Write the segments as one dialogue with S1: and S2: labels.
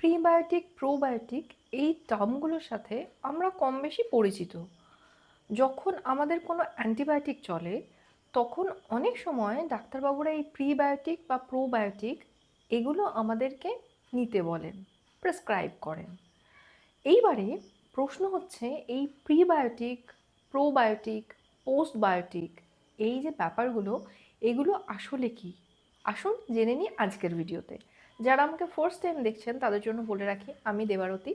S1: Prebiotic probiotic এই টার্মগুলোর সাথে আমরা কম বেশি পরিচিত। যখন আমাদের কোনো অ্যান্টিবায়োটিক চলে, তখন অনেক সময় ডাক্তারবাবুরা এই প্রিবায়োটিক বা প্রোবায়োটিক এগুলো আমাদেরকে নিতে বলেন প্রেসক্রাইব করেন। এইবারে প্রশ্ন হচ্ছে, এই প্রিবায়োটিক প্রোবায়োটিক পোস্টবায়োটিক এই যে ব্যাপারগুলো, এগুলো আসলে কি? আসুন জেনে নিই আজকের ভিডিওতে যারা আমাকে ফার্স্ট টাইম দেখছেন, তাদের জন্য বলে রাখি, আমি দেবারতী।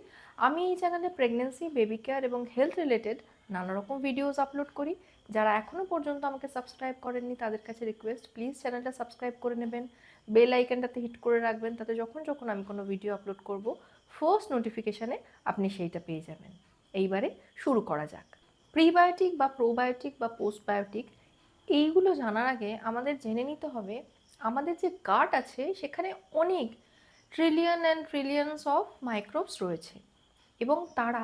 S1: আমি এই চ্যানেলে প্রেগনেন্সি বেবি কেয়ার এবং হেলথ রিলেটেড নানা রকম ভিডিওস আপলোড করি। যারা এখনও পর্যন্ত আমাকে সাবস্ক্রাইব করেননি, তাদের কাছে রিকোয়েস্ট প্লিজ চ্যানেলটা সাবস্ক্রাইব করে নেবেন। বেল আইকনটাতে হিট করে রাখবেন, তাতে যখন যখন আমি কোনো ভিডিও আপলোড করব ফার্স্ট নোটিফিকেশানে আপনি সেইটা পেয়ে যাবেন। এইবারে শুরু করা যাক। প্রিবায়োটিক বা প্রোবায়োটিক বা পোস্টবায়োটিক এইগুলো জানার আগে আমাদের জেনে নিতে হবে আমাদের যে গাট আছে, সেখানে অনেক trillion and trillions of microbes রয়েছে। এবং তারা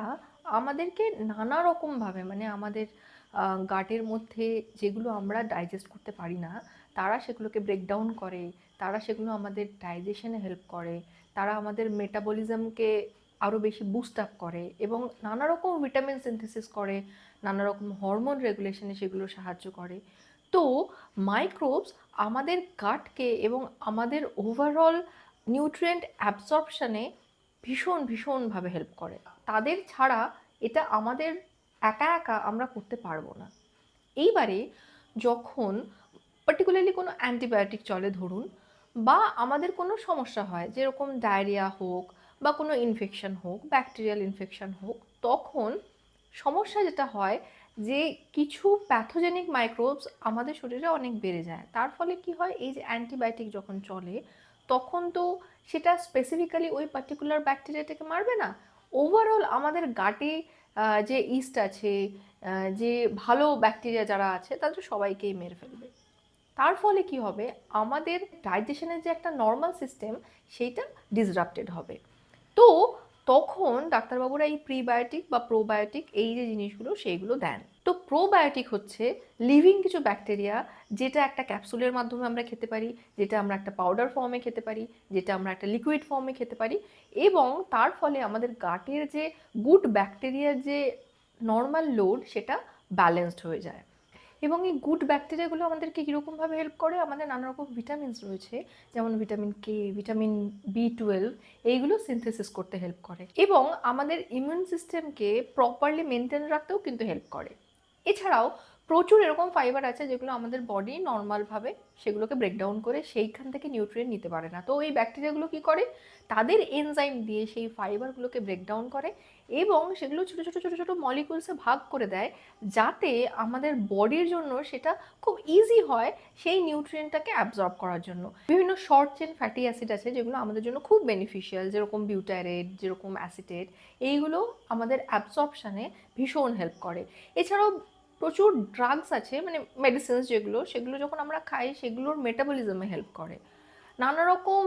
S1: আমাদেরকে নানা রকমভাবে মানে আমাদের গাটের মধ্যে যেগুলো আমরা ডাইজেস্ট করতে পারি না, তারা সেগুলোকে ব্রেকডাউন করে, তারা সেগুলো আমাদের ডাইজেশনে হেল্প করে, তারা আমাদের মেটাবলিজমকে আরও বেশি বুস্ট আপ করে এবং নানা রকম ভিটামিন সিনথেসিস করে, নানা রকম হরমোন রেগুলেশনে সেগুলো সাহায্য করে। তো মাইক্রোবস আমাদের গাটকে এবং আমাদের ওভারঅল নিউট্রিয়েন্ট অ্যাবসর্পশনে ভীষণ, ভীষণভাবে হেল্প করে। তাদের ছাড়া এটা আমাদের একা একা আমরা করতে পারব না। এইবারে যখন পার্টিকুলারলি কোনো অ্যান্টিবায়োটিক চলে ধরুন বা আমাদের কোনো সমস্যা হয়, যেরকম ডায়রিয়া হোক বা কোনো ইনফেকশন হোক ব্যাকটেরিয়াল ইনফেকশান হোক, তখন সমস্যা যেটা হয় যে কিছু প্যাথোজেনিক মাইক্রোবস আমাদের শরীরে অনেক বেড়ে যায়। তার ফলে কি হয়, এই যে অ্যান্টিবায়োটিক যখন চলে, তখন তো সেটা স্পেসিফিক্যালি ওই পার্টিকুলার ব্যাকটেরিয়াটাকে মারবে না। ওভারঅল আমাদের গাটে যে ইস্ট আছে যে ভালো ব্যাকটেরিয়া যারা আছে, তাদের সবাইকেই মেরে ফেলবে। তার ফলে কি হবে, আমাদের ডাইজেশনের যে একটা নর্মাল সিস্টেম সেইটা ডিসরাপ্টেড হবে। তো তখন ডাক্তারবাবুরা এই প্রিবায়োটিক বা প্রোবায়োটিক এই যে জিনিসগুলো, সেইগুলো দেন। তো প্রোবায়োটিক হচ্ছে লিভিং কিছু ব্যাকটেরিয়া যেটা একটা ক্যাপসুলের মাধ্যমে আমরা খেতে পারি, যেটা আমরা একটা পাউডার ফর্মে খেতে পারি, যেটা আমরা একটা লিকুইড ফর্মে খেতে পারি এবং তার ফলে আমাদের গাটের যে গুড ব্যাকটেরিয়ার যে নর্মাল লোড সেটা ব্যালেন্সড হয়ে যায়। এবং এই গুড ব্যাকটেরিয়াগুলো আমাদেরকে কীরকমভাবে হেল্প করে? আমাদের নানা রকম ভিটামিনস রয়েছে, যেমন vitamin K vitamin B twelve এইগুলো সিনথেসিস করতে হেল্প করে। এবং আমাদের ইমিউন সিস্টেমকে প্রপারলি মেনটেন রাখতেও কিন্তু হেল্প করে। এছাড়াও প্রচুর এরকম ফাইবার আছে যেগুলো আমাদের বডি নর্মালভাবে সেগুলোকে ব্রেকডাউন করে সেইখান থেকে নিউট্রিয়েন্ট নিতে পারে না। তো এই ব্যাকটেরিয়াগুলো কী করে? তাদের এনজাইম দিয়ে সেই ফাইবারগুলোকে ব্রেকডাউন করে এবং সেগুলো ছোটো ছোটো ছোটো ছোটো মলিকুলসে ভাগ করে দেয় যাতে আমাদের বডির জন্য সেটা খুব ইজি হয় সেই নিউট্রিয়েন্টটাকে অ্যাবজর্ব করার জন্য। বিভিন্ন শর্ট চেন ফ্যাটি অ্যাসিড আছে যেগুলো আমাদের জন্য খুব বেনিফিশিয়াল যেরকম বিউটারেট যেরকম অ্যাসিটেট এইগুলো আমাদের অ্যাবজর্পশানে ভীষণ হেল্প করে। এছাড়াও প্রচুর ড্রাগস আছে মানে মেডিসিনস যেগুলো, সেগুলো যখন আমরা খাই, সেগুলোর মেটাবলিজমে হেল্প করে। নানা রকম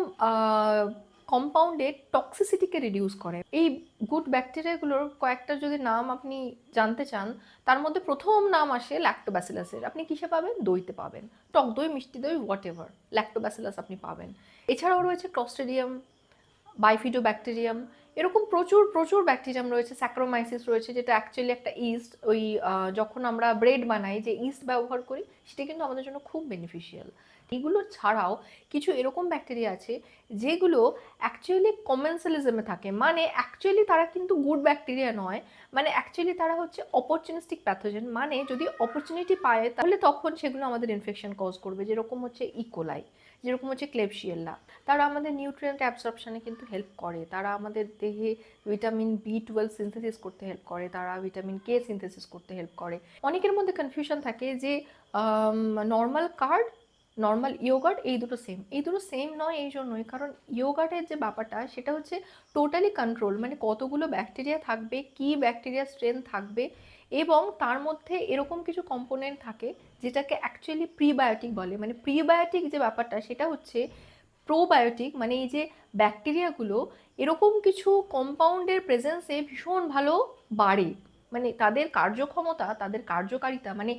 S1: কম্পাউন্ডে টক্সিসিটিকে রিডিউস করে। এই গুড ব্যাকটেরিয়াগুলোর কয়েকটা যদি নাম আপনি জানতে চান, তার মধ্যে প্রথম নাম আসে ল্যাক্টোব্যাসিলাসের আপনি কিসে পাবেন? দইতে পাবেন। টক দই, মিষ্টি দই হোয়াট এভার ল্যাক্টোব্যাসিলাস আপনি পাবেন। এছাড়াও রয়েছে ক্লস্টেডিয়াম বাইফিডো ব্যাকটেরিয়াম এরকম প্রচুর প্রচুর ব্যাকটেরিয়াম রয়েছে স্যাক্রোমাইসিস রয়েছে, যেটা অ্যাকচুয়ালি একটা ইস্ট ওই যখন আমরা ব্রেড বানাই, যে ইস্ট ব্যবহার করি, সেটা কিন্তু আমাদের জন্য খুব বেনিফিশিয়াল এগুলো ছাড়াও কিছু এরকম ব্যাকটেরিয়া আছে যেগুলো অ্যাকচুয়ালি কমেন্সালিজমে থাকে। মানে অ্যাকচুয়ালি তারা কিন্তু গুড ব্যাকটেরিয়া নয়। মানে অ্যাকচুয়ালি তারা হচ্ছে অপরচুনিস্টিক প্যাথোজেন মানে যদি অপরচুনিটি পায়, তাহলে তখন সেগুলো আমাদের ইনফেকশন কজ করবে। যেরকম হচ্ছে ইকোলাই যেরকম হচ্ছে ক্লেপশিয়েল্লা তারা আমাদের নিউট্রিয়েন্ট অ্যাবসর্পশনে কিন্তু হেল্প করে। তারা আমাদের দেহে ভিটামিন বি টুয়েলভ সিনথেসিস করতে হেল্প করে। তারা ভিটামিন কে সিনথেসিস করতে হেল্প করে। অনেকের মধ্যে কনফিউশন থাকে যে নর্মাল কার্ড নর্মাল ইয়োগার্ট এই দুটো সেম এই দুটো সেম নয় এই জন্যই, কারণ ইয়োগার্টের যে ব্যাপারটা, সেটা হচ্ছে টোটালি কন্ট্রোল মানে কতগুলো ব্যাকটেরিয়া থাকবে, কি ব্যাকটেরিয়া স্ট্রেন থাকবে, এবং তার মধ্যে এরকম কিছু কম্পোনেন্ট থাকে যেটাকে অ্যাকচুয়ালি প্রিবায়োটিক বলে। মানে প্রিবায়োটিক যে ব্যাপারটা, সেটা হচ্ছে প্রোবায়োটিক মানে এই যে ব্যাকটেরিয়াগুলো এরকম কিছু কম্পাউন্ডের প্রেজেন্সে ভীষণ ভালো বাড়ে। মানে তাদের কার্যক্ষমতা, তাদের কার্যকারিতা মানে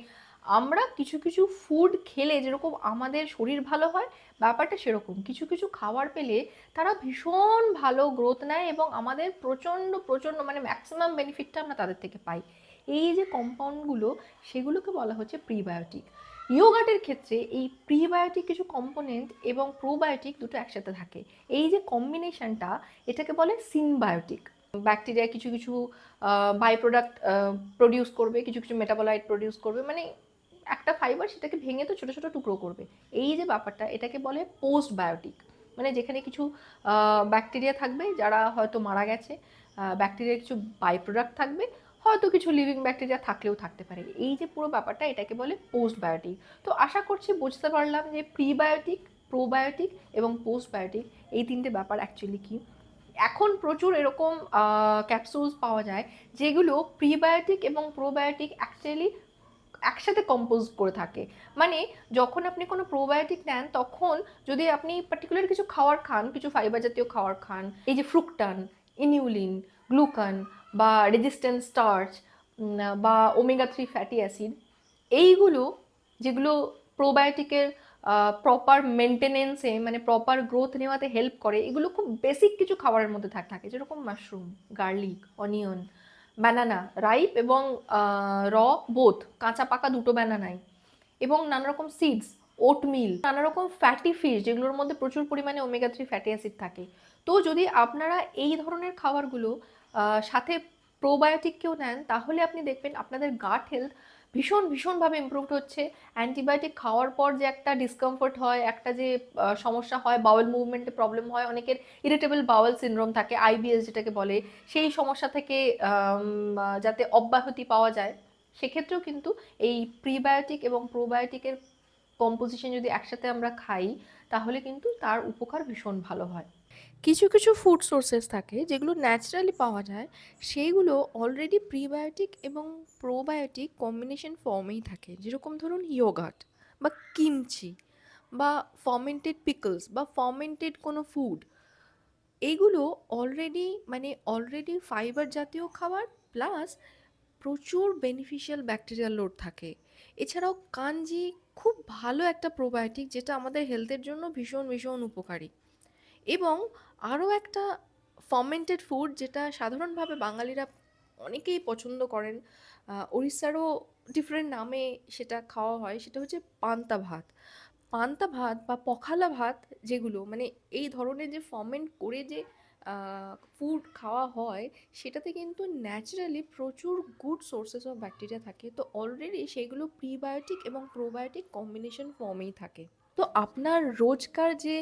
S1: আমরা কিছু কিছু ফুড খেলে যেরকম আমাদের শরীর ভালো হয়, ব্যাপারটা সেরকম। কিছু কিছু খাবার পেলে তারা ভীষণ ভালো গ্রোথ নেয় এবং আমাদের প্রচণ্ড প্রচণ্ড মানে ম্যাক্সিমাম বেনিফিটটা আমরা তাদের থেকে পাই। এই যে কম্পাউন্ডগুলো সেগুলোকে বলা হচ্ছে প্রিবায়োটিক ইয়োগাটের ক্ষেত্রে এই প্রিবায়োটিক কিছু কম্পোনেন্ট এবং প্রোবায়োটিক দুটো একসাথে থাকে। এই যে কম্বিনেশনটা এটাকে বলে সিনবায়োটিক ব্যাকটেরিয়া কিছু কিছু বাই প্রোডাক্ট প্রডিউস করবে, কিছু কিছু মেটাবোলাইট প্রডিউস করবে মানে একটা ফাইবার সেটাকে ভেঙে তো ছোটো ছোটো টুকরো করবে। এই যে ব্যাপারটা, এটাকে বলে পোস্ট বায়োটিক মানে যেখানে কিছু ব্যাকটেরিয়া থাকবে যারা হয়তো মারা গেছে ব্যাকটেরিয়ার কিছু বাই প্রোডাক্ট থাকবে, হয়তো কিছু লিভিং ব্যাকটেরিয়া থাকলেও থাকতে পারে। এই যে পুরো ব্যাপারটা, এটাকে বলে পোস্ট বায়োটিক তো আশা করছি বুঝতে পারলাম যে প্রিবায়োটিক প্রোবায়োটিক এবং পোস্ট বায়োটিক এই তিনটে ব্যাপার অ্যাকচুয়ালি কী। এখন প্রচুর এরকম ক্যাপসুলস পাওয়া যায় যেগুলো প্রিবায়োটিক এবং প্রোবায়োটিক অ্যাকচুয়ালি একসাথে কম্পোজ করে থাকে। মানে যখন আপনি কোনো প্রোবায়োটিক নেন, তখন যদি আপনি পার্টিকুলার কিছু খাবার খান, কিছু ফাইবার জাতীয় খাবার খান, এই যে ফ্রুকটান ইনিউলিন গ্লুকান বা রেজিস্ট্যান্ট স্টার্চ বা ওমেগা থ্রি ফ্যাটি অ্যাসিড এইগুলো যেগুলো প্রোবায়োটিকের প্রপার মেনটেনেন্সে মানে প্রপার গ্রোথ নেওয়াতে হেল্প করে, এগুলো খুব বেসিক কিছু খাবারের মধ্যে থাকে। যেরকম mushroom garlic onion banana ripe এবং র বোথ কাঁচা পাকা দুটো ব্যানানাই এবং নানা রকম সিডস ওটমিল নানা রকম ফ্যাটি ফিশ যেগুলোর মধ্যে প্রচুর পরিমাণে ওমেগা থ্রি ফ্যাটি অ্যাসিড থাকে। তো যদি আপনারা এই ধরনের খাবারগুলো সাথে প্রোবায়োটিককেও নেন, তাহলে আপনি দেখবেন আপনাদের গাট হেলথ ভীষণ, ভীষণভাবে ইম্প্রুভড হচ্ছে। অ্যান্টিবায়োটিক খাওয়ার পর যে একটা ডিসকমফোর্ট হয়, একটা যে সমস্যা হয় বাউল মুভমেন্টে প্রবলেম হয়, অনেকের ইরিটেবল বাউল সিনড্রোম থাকে আইবিএস যেটাকে বলে, সেই সমস্যা থেকে যাতে অব্যাহতি পাওয়া যায়, সেক্ষেত্রেও কিন্তু এই প্রিবায়োটিক এবং প্রোবায়োটিকের কম্পোজিশন যদি একসাথে আমরা খাই, তাহলে কিন্তু তার উপকার ভীষণ ভালো হয়। কিছু কিছু ফুড সোর্সেস থাকে যেগুলো ন্যাচারালি পাওয়া যায়। সেইগুলো অলরেডি প্রিবায়োটিক এবং প্রোবায়োটিক কম্বিনেশন ফর্মেই থাকে। যেরকম ধরুন ইয়োগাট বা কিমচি বা ফর্মেন্টেড পিকলস বা ফর্মেন্টেড কোনো ফুড এইগুলো অলরেডি মানে অলরেডি ফাইবার জাতীয় খাবার প্লাস প্রচুর বেনিফিশিয়াল ব্যাকটেরিয়াল লোড থাকে। এছাড়াও কাঞ্জি খুব ভালো একটা প্রোবায়োটিক যেটা আমাদের হেলথের জন্য ভীষণ ভীষণ উপকারী। এবং আরও একটা ফার্মেন্টেড ফুড যেটা সাধারণভাবে বাঙালিরা অনেকেই পছন্দ করেন উড়িষ্যারও ডিফারেন্ট নামে সেটা খাওয়া হয়, সেটা হচ্ছে পান্তা ভাত। পান্তা ভাত বা পখালা ভাত যেগুলো মানে এই ধরনের যে ফার্মেন্ট করে যে ফুড খাওয়া হয়, সেটাতে কিন্তু ন্যাচারালি প্রচুর গুড সোর্সেস অফ ব্যাকটেরিয়া থাকে। তো অলরেডি সেগুলো প্রিবায়োটিক এবং প্রোবায়োটিক কম্বিনেশন ফর্মেই থাকে। তো আপনার রোজকার যে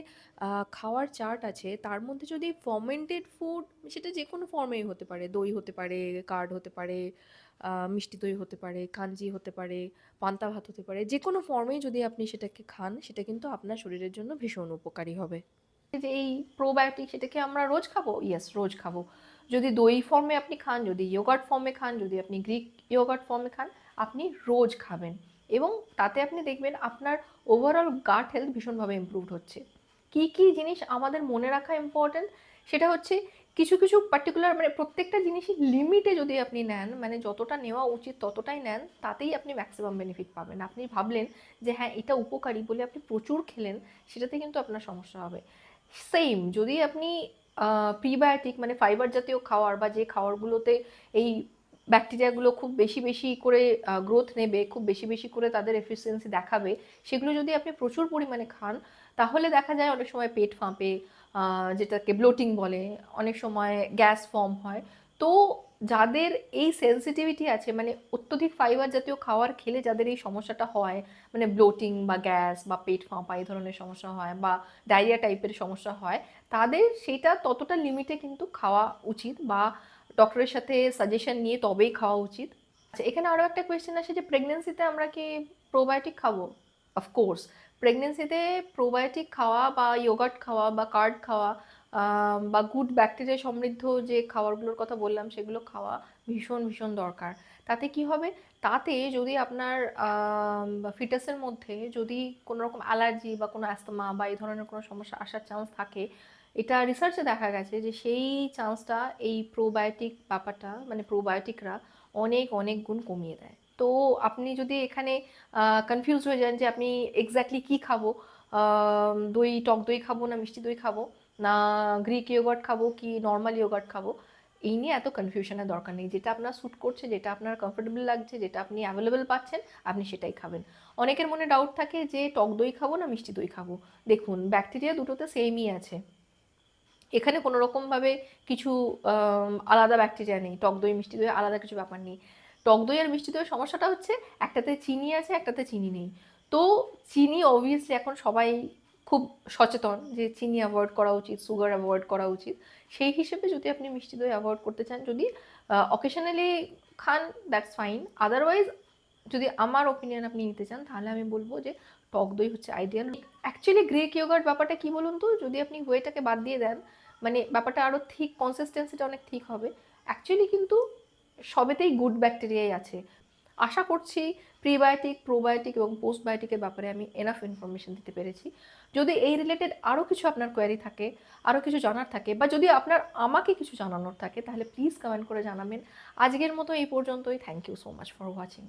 S1: খাওয়ার চার্ট আছে, তার মধ্যে যদি ফার্মেন্টেড ফুড সেটা যে কোনো ফর্মেই হতে পারে। দই হতে পারে, কার্ড হতে পারে মিষ্টি দই হতে পারে, কাঞ্জি হতে পারে, পান্তা ভাত হতে পারে যে কোনো ফর্মেই যদি আপনি সেটাকে খান, সেটা কিন্তু আপনার শরীরের জন্য ভীষণ উপকারী হবে। যে, এই প্রোবায়োটিক সেটাকে আমরা রোজ খাব? ইয়েস রোজ খাব। যদি দই ফর্মে আপনি খান, যদি ইয়োগার্ট ফর্মে খান, যদি আপনি গ্রিক ইয়োগার্ট ফর্মে খান, আপনি রোজ খাবেন। এবং তাতে আপনি দেখবেন আপনার ওভারঅল গাট হেলথ ভীষণভাবে ইম্প্রুভড হচ্ছে। কি কি জিনিস আমাদের মনে রাখা ইম্পর্ট্যান্ট সেটা হচ্ছে কিছু কিছু পার্টিকুলার মানে প্রত্যেকটা জিনিসই লিমিটে যদি আপনি নেন মানে যতটা নেওয়া উচিত ততটাই নেন, তাতেই আপনি ম্যাক্সিমাম বেনিফিট পাবেন। আপনি ভাবলেন যে হ্যাঁ এটা উপকারী বলে আপনি প্রচুর খেলেন, সেটাতে কিন্তু আপনার সমস্যা হবে। সেম যদি আপনি প্রিবায়োটিক মানে ফাইবার জাতীয় খাওয়ার বা যে খাওয়ারগুলোতে এই ব্যাকটেরিয়াগুলো খুব বেশি বেশি করে গ্রোথ নেবে, খুব বেশি বেশি করে তাদের এফিসিয়েন্সি দেখাবে, সেগুলো যদি আপনি প্রচুর পরিমাণে খান, তাহলে দেখা যায় অনেক সময় পেট ফাঁপে যেটাকে ব্লোটিং বলে, অনেক সময় গ্যাস ফর্ম হয়। তো যাদের এই সেন্সিটিভিটি আছে মানে অত্যধিক ফাইবার জাতীয় খাবার খেলে যাদের এই সমস্যাটা হয় মানে ব্লোটিং বা গ্যাস বা পেট ফাঁপা, এই ধরনের সমস্যা হয় বা ডায়রিয়া টাইপের সমস্যা হয়, তাদের সেটা ততটা লিমিটে কিন্তু খাওয়া উচিত বা ডক্টরের সাথে সাজেশন নিয়ে তবেই খাওয়া উচিত। আচ্ছা এখানে আরও একটা কোয়েশ্চেন আসে যে প্রেগনেন্সিতে আমরা কি প্রোবায়োটিক খাব? অফকোর্স প্রেগনেন্সিতে প্রোবায়োটিক খাওয়া বা ইয়োগার্ট খাওয়া বা কার্ড খাওয়া বা গুড ব্যাকটেরিয়া সমৃদ্ধ যে খাবারগুলোর কথা বললাম, সেগুলো খাওয়া ভীষণ ভীষণ দরকার। তাতে কি হবে? তাতে যদি আপনার ফিটাসের মধ্যে যদি কোনো রকম অ্যালার্জি বা কোনো অ্যাস্তমা বা এই ধরনের কোনো সমস্যা আসার চান্স থাকে এটা রিসার্চে দেখা গেছে যে সেই চান্সটা এই প্রোবায়োটিক ব্যাপারটা মানে প্রোবায়োটিকরা অনেক অনেক গুণ কমিয়ে দেয়। তো আপনি যদি এখানে কনফিউজ হয়ে যান যে আপনি এক্স্যাক্টলি কী খাব দই, টক দই খাব না মিষ্টি দই খাব, না গ্রিক ইয়োগার্ট খাব কি নর্মাল ইয়োগার্ট খাব, এই নিয়ে এত কনফিউশনের দরকার নেই। যেটা আপনার স্যুট করছে, যেটা আপনার কমফোর্টেবল লাগছে, যেটা আপনি অ্যাভেলেবেল পাচ্ছেন, আপনি সেটাই খাবেন। অনেকের মনে ডাউট থাকে যে টক দই খাব না মিষ্টি দই খাব? দেখুন ব্যাকটেরিয়া দুটোতে সেমই আছে। এখানে কোনো রকমভাবে কিছু আলাদা ব্যাকটেরিয়া নেই। টক দই, মিষ্টি দই, আলাদা কিছু ব্যাপার নেই। টক দই আর মিষ্টি দইয়ের সমস্যাটা হচ্ছে একটাতে চিনি আছে, একটাতে চিনি নেই। তো চিনি অবভিয়াসলি এখন সবাই খুব সচেতন যে চিনি অ্যাভয়েড করা উচিত সুগার অ্যাভয়েড করা উচিত। সেই হিসেবে যদি আপনি মিষ্টি দই অ্যাভয়েড করতে চান, যদি অকেশনালি খান দ্যাটস ফাইন আদারওয়াইজ যদি আমার ওপিনিয়ন আপনি নিতে চান, তাহলে আমি বলব যে টক দই হচ্ছে আইডিয়াল অ্যাকচুয়ালি গ্রেক ইয়োগার্ট ব্যাপারটা কি বলুন তো? যদি আপনি ওয়েটাকে বাদ দিয়ে দেন মানে ব্যাপারটা আরও ঠিক কনসিস্টেন্সিটা অনেক ঠিক হবে। অ্যাকচুয়ালি কিন্তু সবেতেই গুড ব্যাকটেরিয়াই আছে। আশা করছি প্রিবায়োটিক প্রোবায়োটিক এবং পোস্টবায়োটিকের ব্যাপারে আমি এনাফ ইনফরমেশন দিতে পেরেছি। যদি এই রিলেটেড আরও কিছু আপনার কোয়ারি থাকে আরও কিছু জানার থাকে, বা যদি আপনার আমাকে কিছু জানানোর থাকে, তাহলে প্লিজ কমেন্ট করে জানাবেন। আজকের মতো এই পর্যন্তই। Thank you so much for watching